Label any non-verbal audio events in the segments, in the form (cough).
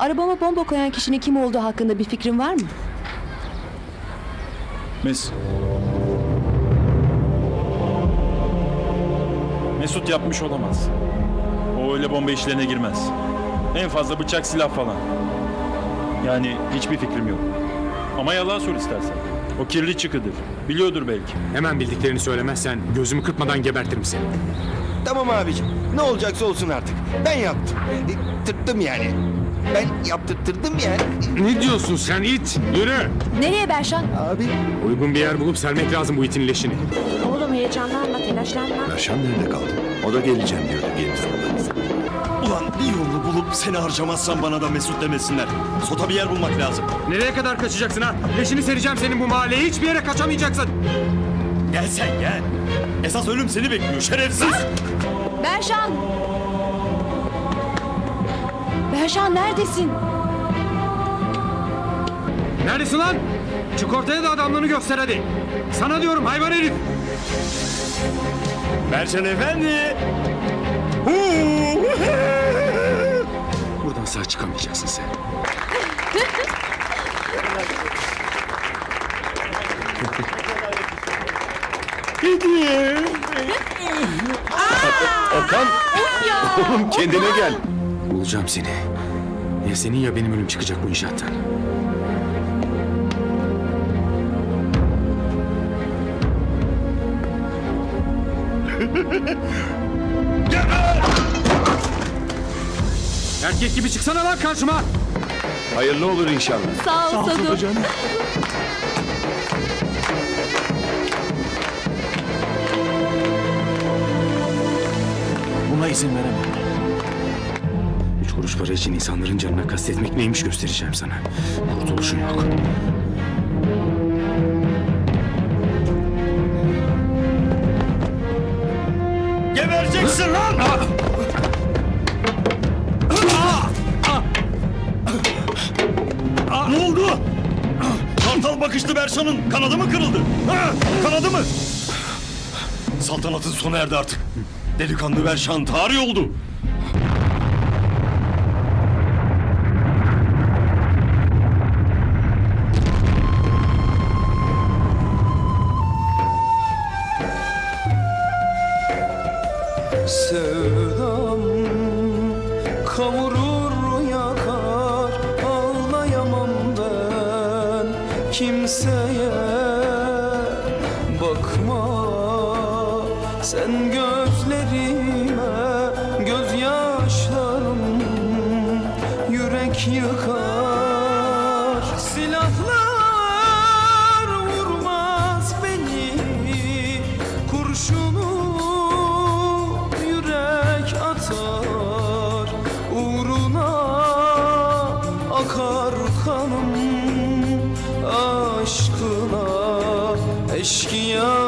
Arabama bomba koyan kişinin kim olduğu hakkında bir fikrin var mı? Mes... Mesut yapmış olamaz. O öyle bomba işlerine girmez. En fazla bıçak silah falan. Yani hiçbir fikrim yok. Ama yalan sor istersen. O kirli çıkıdır. Biliyordur belki. Hemen bildiklerini söylemezsen gözümü kırpmadan gebertirim seni. Tamam abicim. Ne olacaksa olsun artık. Ben yaptım. E, Tırttım yani. Ben yaptırttırdım yani. Ne diyorsun sen it? Yürü. Nereye Berşan? Abi. Uygun bir yer bulup sermek lazım bu itin leşini. Oğlum heyecanlanma, telaşlanma. Erşan nerede kaldı? O da geleceğim diyordu gelin sonunda. Ulan bir yolunu bulup seni harcamazsan bana da Mesut demesinler. Sota bir yer bulmak lazım. Nereye kadar kaçacaksın ha? Leşini sereceğim senin bu mahalleye. Hiçbir yere kaçamayacaksın. Gel sen gel. Esas ölüm seni bekliyor şerefsiz. Berşan! Berşan neredesin? Neredesin lan? Çık ortaya da adamlığını göster hadi. Sana diyorum hayvan herif. Mercan efendi. Buradan sağ çıkamayacaksın sen. Okan! Oğlum kendine gel. Bulacağım seni. Ya senin ya benim ölüm çıkacak bu inşaattan. (laughs) Erkek gibi çıksana lan karşıma. Hayırlı olur inşallah. Sağ ol Sadu. Buna izin veremem. Kuruş para için insanların canına kastetmek neymiş göstereceğim sana. Kurtuluşun yok. Gebereceksin lan. ne oldu? Kartal bakışlı Berşan'ın kanadı mı kırıldı? Ha? Kanadı mı? Saltanatın sona erdi artık. Delikanlı Berşan tarih oldu. Sevdam. Kavurur yakar ağlayamam ben kimseye. Bakma sen gözlerime gözyaşlarım yürek yıkar uğruna akar kanım aşkına eşkıyayım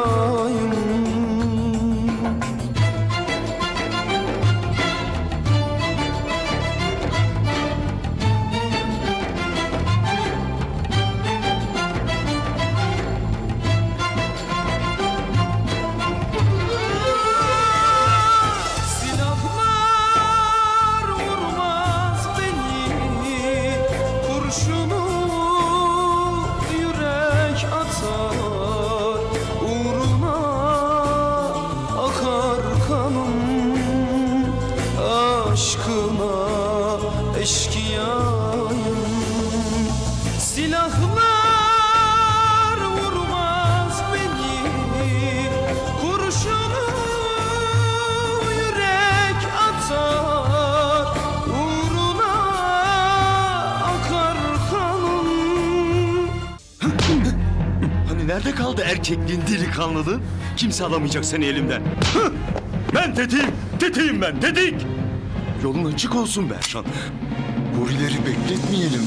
Aşkına eşkıyayım Silahlar vurmaz beni Kurşunu yürek atar Uğruna akar kanım Hani nerede kaldı erkekliğin delikanlılığı? Kimse alamayacak seni elimden. Ben tetiğim, tetiğim ben, tetik. Yolun açık olsun Berşan. Hurileri bekletmeyelim.